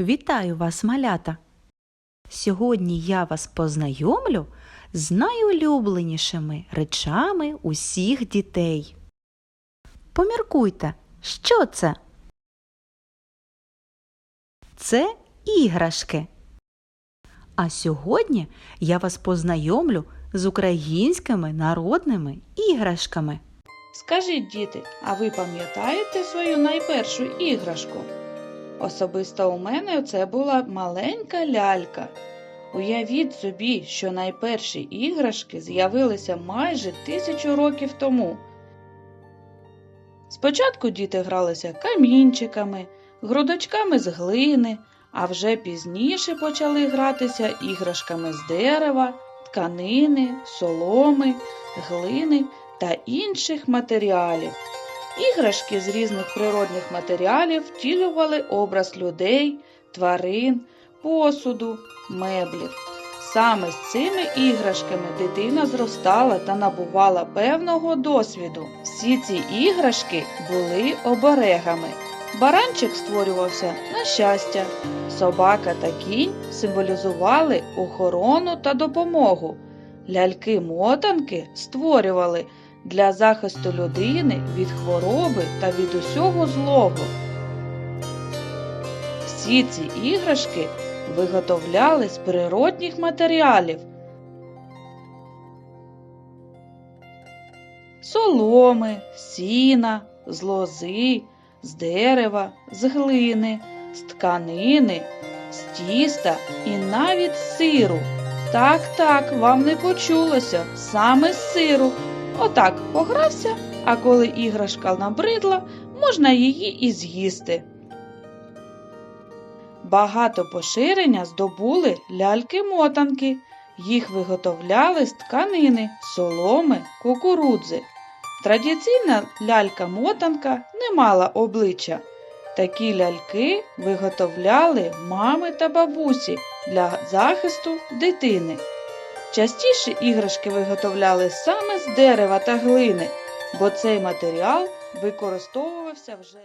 Вітаю вас, малята! Сьогодні я вас познайомлю з найулюбленішими речами усіх дітей. Поміркуйте, що це? Це іграшки. А сьогодні я вас познайомлю з українськими народними іграшками. Скажіть, діти, а ви пам'ятаєте свою найпершу іграшку? Особисто у мене це була маленька лялька. Уявіть собі, що найперші іграшки з'явилися майже тисячу років тому. Спочатку діти гралися камінчиками, грудочками з глини, а вже пізніше почали гратися іграшками з дерева, тканини, соломи, глини та інших матеріалів. Іграшки з різних природних матеріалів втілювали образ людей, тварин, посуду, меблів. Саме з цими іграшками дитина зростала та набувала певного досвіду. Всі ці іграшки були оберегами. Баранчик створювався на щастя, собака та кінь символізували охорону та допомогу. Ляльки-мотанки створювали для захисту людини від хвороби та від усього злого. Всі ці іграшки виготовляли з природних матеріалів. Соломи, сіна, з лози, з дерева, з глини, з тканини, з тіста і навіть з сиру. Так, так, вам не почулося, саме з сиру. Отак погрався, а коли іграшка набридла, можна її і з'їсти. Багато поширення здобули ляльки-мотанки. Їх виготовляли з тканини, соломи, кукурудзи. Традиційна лялька-мотанка не мала обличчя. Такі ляльки виготовляли мами та бабусі для захисту дитини. Частіше іграшки виготовляли саме з дерева та глини, бо цей матеріал використовувався вже.